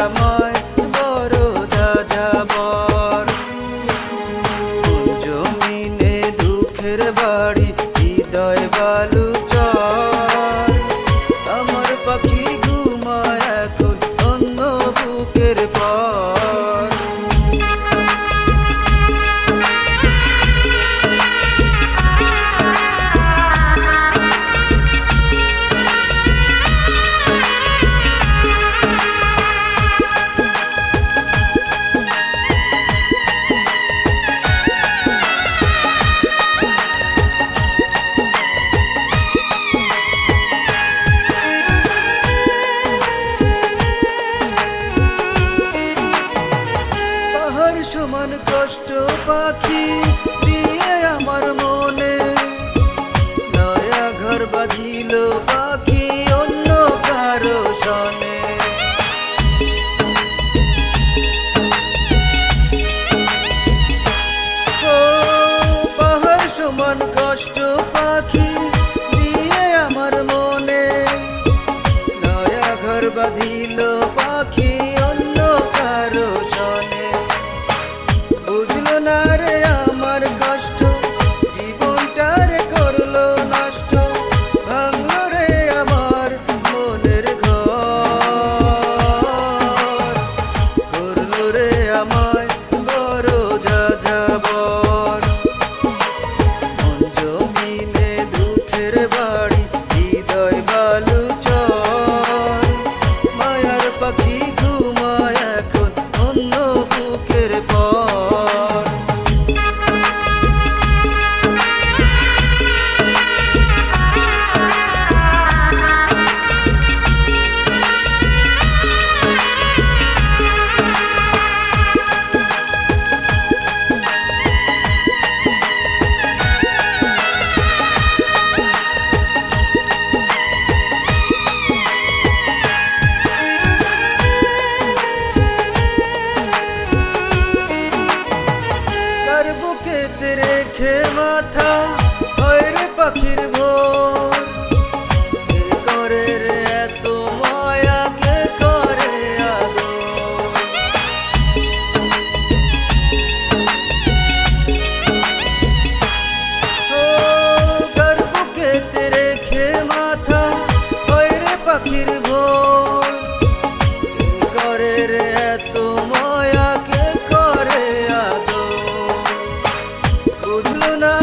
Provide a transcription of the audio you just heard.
দয়াময় বড় যাযাবর। জমিনে দুঃখের বাড়ি হৃদয় বালু সমান কষ্ট পাখি দিয়ে আমার মনে। নয়া ঘর বাঁধিল পাখি অন্য কারও সনে। সমান কষ্ট পাখি মাথা বুঝলো না